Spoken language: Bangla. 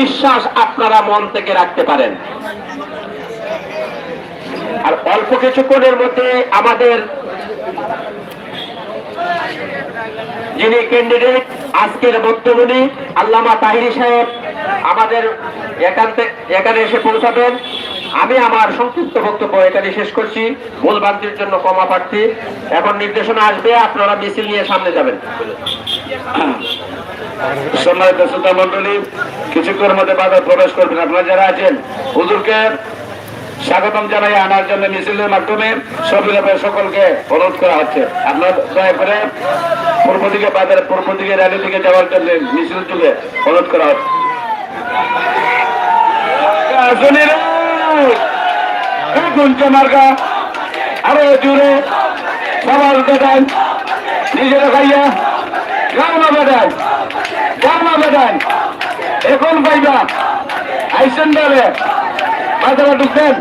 বিশ্বাস আপনারা মন থেকে রাখতে পারেন। আর অল্প কিছুক্ষণের মধ্যে আমাদের যিনি ক্যান্ডিডেট আজকের বক্তব্যী আল্লামা তাহিরি সাহেব আমাদের এখানে এসে পৌঁছাবেন। আমি আমার সংক্ষিপ্ত বক্তব্য এখানে শেষ করছি। মূল বান্তির জন্য কমা প্রার্থী। এখন নির্দেশনা আসবে, আপনারা মিছিল নিয়ে সামনে যাবেন। সম্মানিত শ্রোতা মন্ডলী কিছুক্ষণের মধ্যে বাধা প্রবেশ করবেন। আপনারা যারা আছেন, হুজুরকে স্বাগতম জানাই, আনার জন্য মিছিলের মাধ্যমে সবিলভে সকলকে অনুরোধ করা হচ্ছে। আপনার দয়া করে পূর্ব দিকে বাজারে পূর্ব দিকে র্যালি দিকে যাওয়ার জন্য মিছিল তুলে অনুরোধ করা হচ্ছে। আরও জুড়ে সবার নিজেরা খাইয়া গামা বেদান এখন পাইবা। আইসেন দাবে ঢুকবেন।